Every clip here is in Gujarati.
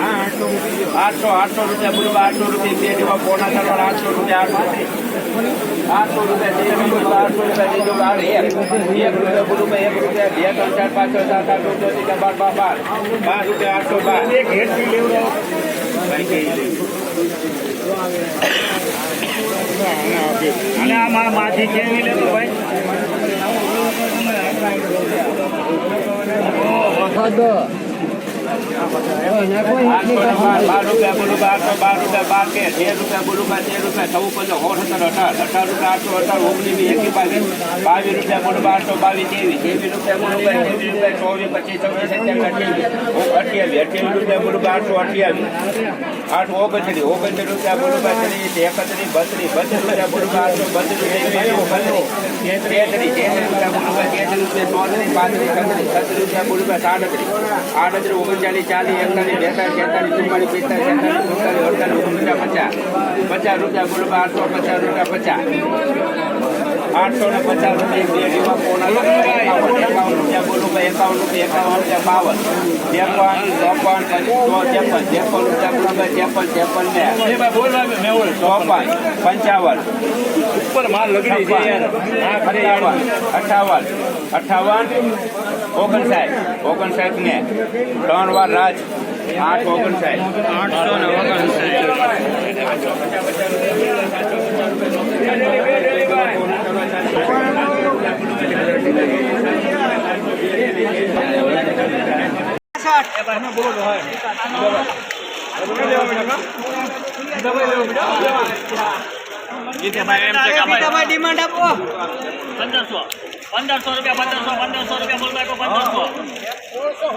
આઠસો આઠસો રૂપિયા બોલવા આઠસો રૂપિયા બે જેવા પોણા કરવા આઠસો રૂપિયા આઠસો આઠસો રૂપિયા આઠસો રૂપિયા બીજો બાર એક એક રૂપિયા બોલવા એક રૂપિયા બે ત્રણ ચાર પાંચ છ સાત આઠ નવ દસ બાર બાર બાર. બાર રૂપિયા આઠસો બાર. એક હેઠથી લેવડો અને આમાં માથી કેવી લેતો ભાઈ. બાર બાર રૂપિયા બાર રૂપિયા બાર કે તેર રૂપિયા સૌ પંદર સોળ સત્તર અઢાર અઢાર આઠસો અઢાર ઓગણીસ એકી બાવીસ બાવીસ રૂપિયા આઠસો બાવીસ ત્રેવીસ રૂપિયા ત્રેવીસ રૂપિયા ચોવીસ પચીસ છવ્વીસ સત્યાવીસ અઠ્યાવીસ અઠ્યાવીસ રૂપિયા બોલવા આઠસો અઠ્યાવીસ આઠ ઓગણત્રીસ ઓગણત્રીસ રૂપિયા બોલવા ત્રીસ એકત્રીસ બત્રીસ બત્રીસ રૂપિયા બોલવા આઠસો બત્રીસ તેત્રીસ રૂપિયા બોલવા તેત્રીસ રૂપિયા ચોત્રીસ પાંત્રીસ ચાલીસ એકતાલીસ બેતાલીસ તેતાલીસ ચુમ્માલીસ પિસ્તાલીસ સુડતાલીસ અડતાલીસ ઓગણપચાસ પચાસ પચાસ રૂપિયા બોલવા આઠસો પચાસ રૂપિયા પચાસ. આઠસો ને પચાસ રૂપિયા બે પોણા એકાવન રૂપિયા બોલવા એકાવન રૂપિયા એકાવન રૂપિયા બાવન. ત્રેપન ચોપન ત્રેપન ત્રેપન રૂપિયા બોલવા ત્રેપન ત્રેપન ને ચોપન પંચાવન. ઉપર માલ લગડી અઠાવન. અઠાવન ઓગણસાઠ. ઓગણસાઠ ને ત્રણ વાર રાજ આઠ ઓગણસાઠ. આઠસો ને ડિમાન્ડ આપો. પંદરસો. પંદરસો રૂપિયા પંદરસો પંદરસો રૂપિયા બોલ નાખો પંદરસો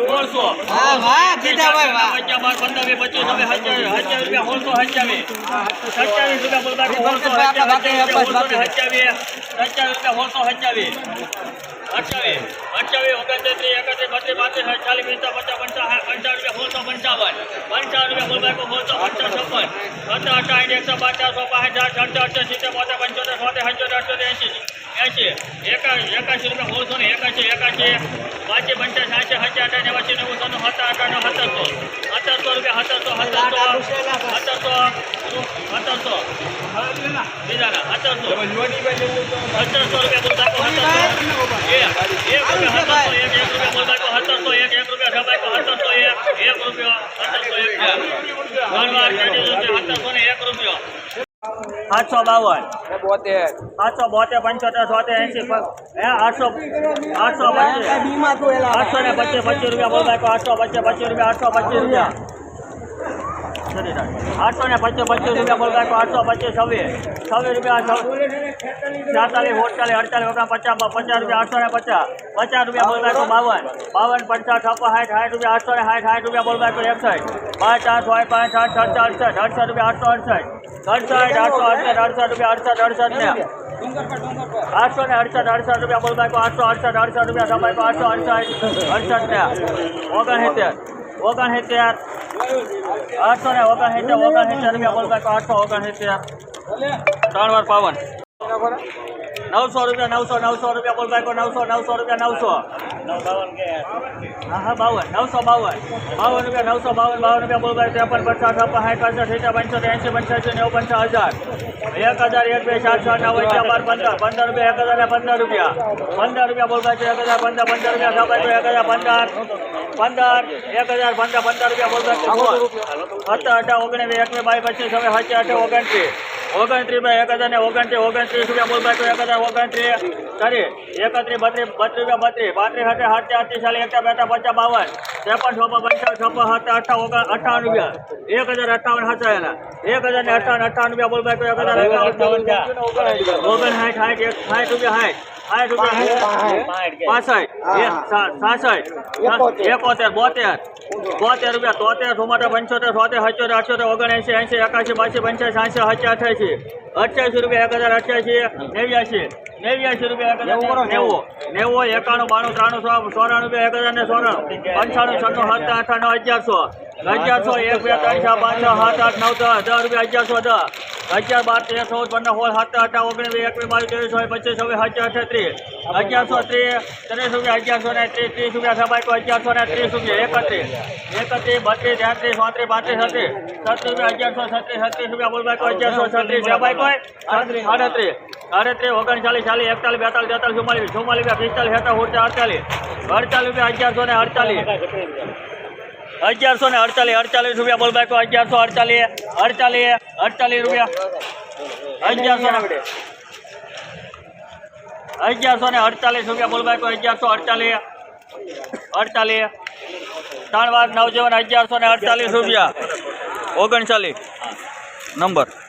સોળસો હા વાહ ગીતાભાઈ વાહ પંચાવન બાર પંદર વીસ પચીસ હવે હજાવી હજાવી રૂપિયા સોળસો હજાવી સત્યાવીસ રૂપિયા બોલ નાખો સોળસો હજાવી હજાવી સત્યાવીસ રૂપિયા સોળસો હજાવી અઠાવીસ અઠાવીસ ઓગણત્રીસ એકત્રીસ બત્રીસ પાંત્રીસ ચાલીસ પિસ્તાલીસ પચાસ પંચાવન પંચાવન રૂપિયા સોળસો પંચાવન પંચાવન રૂપિયા બોલ નાખો સોળસો પંચાવન છપ્પન સત્તર અઠાવીસ એકસો પચાસ સો પાંચ સાઠ સત્તર અઠ્યાસી સિત્તેર બોતેર પંચોતેર સોતેર અઠ્યોતેર અઠ્યોતેર એંશી એંશી એકાશી એકાશી રૂપિયા સોળસો ને એકાશી એકાશી. પાંચે પંચાસ સાતસો હજાર અઢાર નેવાસી નેવું સોનું સત્તર અઢાર સત્તરસો. સત્તરસો રૂપિયા સત્તરસો સત્તરસો સત્તરસો સત્તરસો. બીજાના સત્તરસો. સત્તરસો રૂપિયા બોલ નાખો એક એક રૂપિયા સત્તરસો એક એક રૂપિયા બોલ સત્તરસો એક એક રૂપિયા સબાઈકો સત્તરસો એક એક રૂપિયો સત્તરસો એક. ત્રણ વાર ચાલીસ રૂપિયા સત્તરસો ને એક રૂપિયો. સાતસો બાવન. બોતેર. આઠસો બોતેર પંચોતેર સોતેર એસી હે આઠસો આઠસો પચીસ આઠસો ને પચીસ પચીસ રૂપિયા બોલતા આઠસો પચીસ પચીસ રૂપિયા આઠસો પચીસ રૂપિયા. આઠસો ને પચીસ પચીસ રૂપિયા બોલ નાખો આઠસો પચીસ છવ્વીસ છવ્વીસ રૂપિયા સાતાલીસ અડતાલીસ અડતાલીસ ઓગણ પચાસ પચાસ રૂપિયા આઠસો ને પચાસ પચાસ રૂપિયા બોલ નાખો બાવન બાવન પચાસ છપ્પન સાઠ સાઠ રૂપિયા આઠસો ને સાઠ સાઠ રૂપિયા બોલ નાખો એકસઠ પાંચ ચાર પાંચ પાંચ સાઠ સડસઠ અડસઠ અડસઠ રૂપિયા આઠસો અડસઠ અડસઠ આઠસો અડસઠ અડસઠ રૂપિયા અડસઠ અડસઠ ને આઠસો ને અડસઠ અડસઠ રૂપિયા બોલ નાખો આઠસો અડસઠ અડસઠ રૂપિયા સમાય આઠસો અડસઠ અડસઠ ને ઓગણસિત્તેર ઓગણસિત્તેર આઠસો ને ઓગણ રૂપિયા બોલતા આઠસો ઓગણસિત્તેર. ત્રણ વાર પાવન. નવસો રૂપિયા, નવસો નવસો રૂપિયા બોલ ભાઈ નવસો નવસો રૂપિયા, નવસો. હા હા, બાવન, નવસો, બાવન. બાવન રૂપિયા, નવસો, બાવન બાવન રૂપિયા બોલ ભાઈ, ત્રેપન, પચાસ સાઠ પાસઠ સિત્તેર, પંચોતેર એંસી પંચ્યાસી, નેવું પંચાસ હજાર. એક હજાર, એક, બે, ચાર, છ, નવ અગિયાર પંદર. પંદર રૂપિયા, એક હજાર પંદર રૂપિયા. પંદર રૂપિયા બોલ ભાઈ એક હજાર, પંદર પંદર રૂપિયા. સાહેબ એક હજાર, પંદર. પંદર, એક હજાર, પંદર પંદર રૂપિયા બોલ ભાઈ સત્તર, અઢાર, ઓગણીસ, એકવીસ, બાવીસ, પચીસ હવે સાચી અઠે ઓગણત્રીસ. ઓગણત્રીસ બાય એક હજાર ને ઓગણત્રીસ ઓગણત્રીસ રૂપિયા બોલભાઈ તો એક હજાર ઓગણત્રીસ. કરી, એકત્રીસ, બત્રીસ બત્રીસ રૂપિયા બત્રીસ. પાંત્રીસ હાથે સાતથી આઠથી ચાલીસ એકતા બેતા પચાસ બાવન ત્રેપન છોપા પંચાવન છોપા હતા અઠાવન અઠાવન રૂપિયા. એક હજાર અઠાવન હચાયેલા એક હજાર ને અઠાવન અઠાવન રૂપિયા બોલ તો એક હજાર એકાવન ઓગણ સાઠ સાઠ એક સાઠ રૂપિયા સાઠ સાઠ રૂપિયા સાસઠ. એકોતેર બોતેર. બોતેર રૂપિયા. તોતેર ચુમ્મોતેર પંચોતેર સોતેર સત્યોતેર અઠ્યોતેર ઓગણએંસી એંસી એકાસી બાસી પંચ્યાસી સાંસી અઠ્યાસી અઠ્યાસી. રૂપિયા એક હજાર અઠ્યાસી નેવ્યાસી. નેવ્યાસી રૂપિયા એક હજાર નેવું નેવું. એકાણું બાણું ત્રાણું સો સોરાણું એક હજાર ને સોરાણું પંચાણું છન્નું સાત અઠાણું અગિયારસો. અગિયારસો એક બે ત્રણ ચાર પાંચ છ સાત આઠ નવ દસ દસ રૂપિયા અગિયારસો દસ. અગિયાર બાર તેર ચૌદ પંદર સોળ સત્તર અઢાર ઓગણીસ વીસ એકવીસ બાવીસ ત્રેવીસ હોય પચીસ છવ્વીસ હજાર અઠત્રીસ અગિયારસો ત્રીસ ત્રીસ રૂપિયા અગિયારસો ને ત્રીસ ત્રીસ રૂપિયા સબાઈકો અગિયારસો ને ત્રીસ રૂપિયા એકત્રીસ. એકત્રીસ બત્રીસ તેત્રીસ ચોત્રીસ પાંત્રીસ છત્રીસ. છત્રીસ રૂપિયા અગિયારસો છત્રીસ છત્રીસ રૂપિયા બોલબાઈકો અગિયારસો છત્રીસ સબાઈકો આડત્રીસ આડત્રીસ ઓગણચાલીસ, ચાલીસ, એકતાલીસ, બેતાલીસ તેતાલીસ ચુમ્માલીસ ચુમ્માલીસ રૂપિયા પિસ્તાલીસ સત્તાવીસ અડતાલીસ અડતાલીસ રૂપિયા, અગિયારસો ને અડતાલીસ. અગિયારસો ને અડતાલીસ અડતાલીસ રૂપિયા, બોલ બાઈકો, અગિયારસો અડતાલીસ અડતાલીસ અડતાલીસ રૂપિયા. અગિયારસો અગિયારસો ને અડતાલીસ રૂપિયા, બોલ બાઈકો, અગિયારસો અડતાલીસ અડતાલીસ. ત્રણ વાર નવજીવન, અગિયારસો ને અડતાલીસ રૂપિયા. ઓગણચાલીસ. નંબર.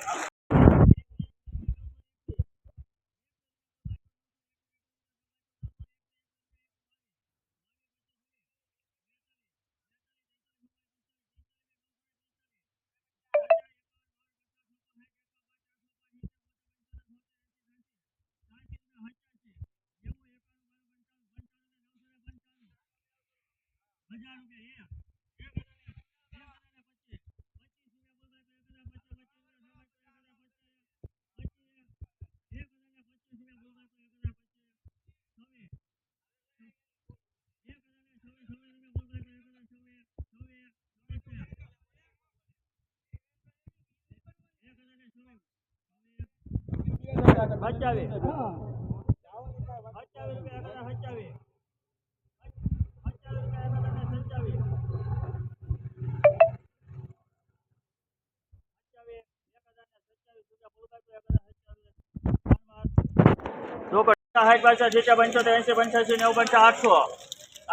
સત્યાવીસ સત્યાવીસ રૂપિયા સત્યાવીસ સત્યાવીસ રોકડ સાઠ પાછા સિત્તેર પંચોતેર એંસી પંચ્યાસી નેવું પંચા આઠસો.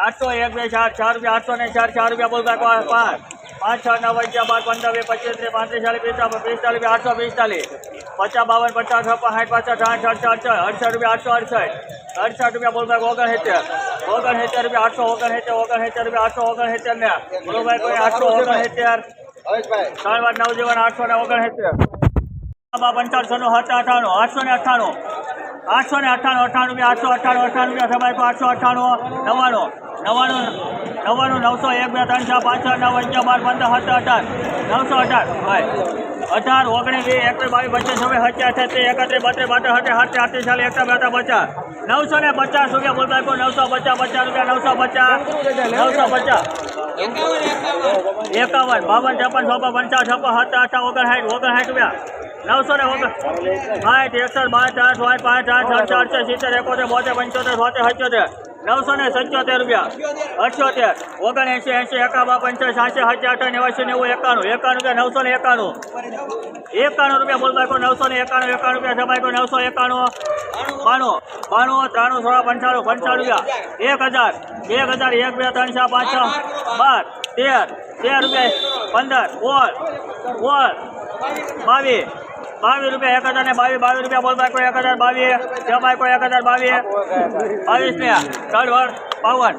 આઠસો, એક, બે, ચાર ચાર રૂપિયા, આઠસો ને ચાર ચાર રૂપિયા બોલતા પાંચ. પાંચ, છ, નવ, અગિયાર, બાર, પંદર બે પચીસ, ત્રીસ, પાંત્રીસ, ચાલીસ, પિસ્તાલીસ પિસ્તાલીસ આઠસો, પિસ્તાલીસ. પચાસ, બાવન, પચાસ, છપ્પન સાઠ પાછા સાઠ અડસઠ અડસઠ અડસઠ રૂપિયા, આઠસો, અડસઠ. અડસઠ રૂપિયા બોલ ઓગણસિત્તેર. ઓગણસિત્તેર ઓગણ સિત્તેર રૂપિયા, આઠસો ઓગણ સિત્તેર ઓગણ સિત્તેર રૂપિયા, આઠસો ઓગણ સિત્તેર ને. બોલો કોઈ આઠસો, ઓગણસિત્તેર? ત્રણ વાર નવ, જીવન, આઠસો ને ઓગણસિત્તેર. પંચાણસો નું હતા અઠાણું આઠસો ને અઠ્ઠાણું. આઠસો ને અઠ્ઠાણું અઠ્ઠાણું બે, આઠસો અઠ્ઠાણું અઠ્ઠાણું બે તો આઠસો અઠ્ઠાણું નવ્વાણું નવ્વાણું નવ્વાણું, નવસો એક, બે, ત્રણ, ચાર, પાંચ, છ, નવ, અગિયાર, બાર, પંદર સત્તર અઢાર નવસો અઢાર, ભાઈ. અઢાર, ઓગણીસ, વીસ એકવીસ બાવીસ, પચીસ, છવ્વીસ, સત્યાવીસ, છત્રીસ, એકત્રીસ, બત્રીસ બત્રીસ સત્તર સત્તર આઠી ચાલીસ એકસો બેતા પચાસ. નવસો ને પચાસ રૂપિયા બોલતા નવસો પચાસ પચાસ રૂપિયા, નવસો પચાસ. નવસો પચાસ. એકાવન બાવન છપ્પન છપ્પન, પંચાવન, છપ્પન સત્તર અઠા ઓગણસાઠ ઓગણસાઠ રૂપિયા. નવસો ને સાઠ એકસઠ બાર ચાર પાંચ પાંચ, આઠ અડસઠ અડસઠ સિત્તેર, એકોતેર, બોતેર, પંચોતેર, સોતેર, સત્યોતેર. નવસો ને સત્યોતેર રૂપિયા. અઠ્યોતેર ઓગણએંસી એંસી એકાવા પંચાસ સાતસો સાતસો અઠા નેવાસી નેવું, એકાણું. એકાણું રૂપિયા, નવસો ને એકાણું. એકાણું રૂપિયા, બોલ બાઈકો, નવસો ને એકાણું એકાણું રૂપિયા સબાઈકો નવસો એકાણું. બાણું. બાણું, ત્રાણું, સોળા, પંચાણું પંચાણું રૂપિયા. એક હજાર. એક હજાર, એક, બે, ત્રણ, ચાર, પાંચ, છ, બાર, તેર. તેર રૂપિયા, પંદર. ઓળ ઓળ બાવીસ. બાવીસ રૂપિયા એક હજાર ને બાવીસ બાવીસ રૂપિયા બોલ બાઈકો એક હજાર બાવીસ છ બાઈકો એક હજાર બાવીસ. બાવીસ રૂપિયા ત્રણ વર બાવન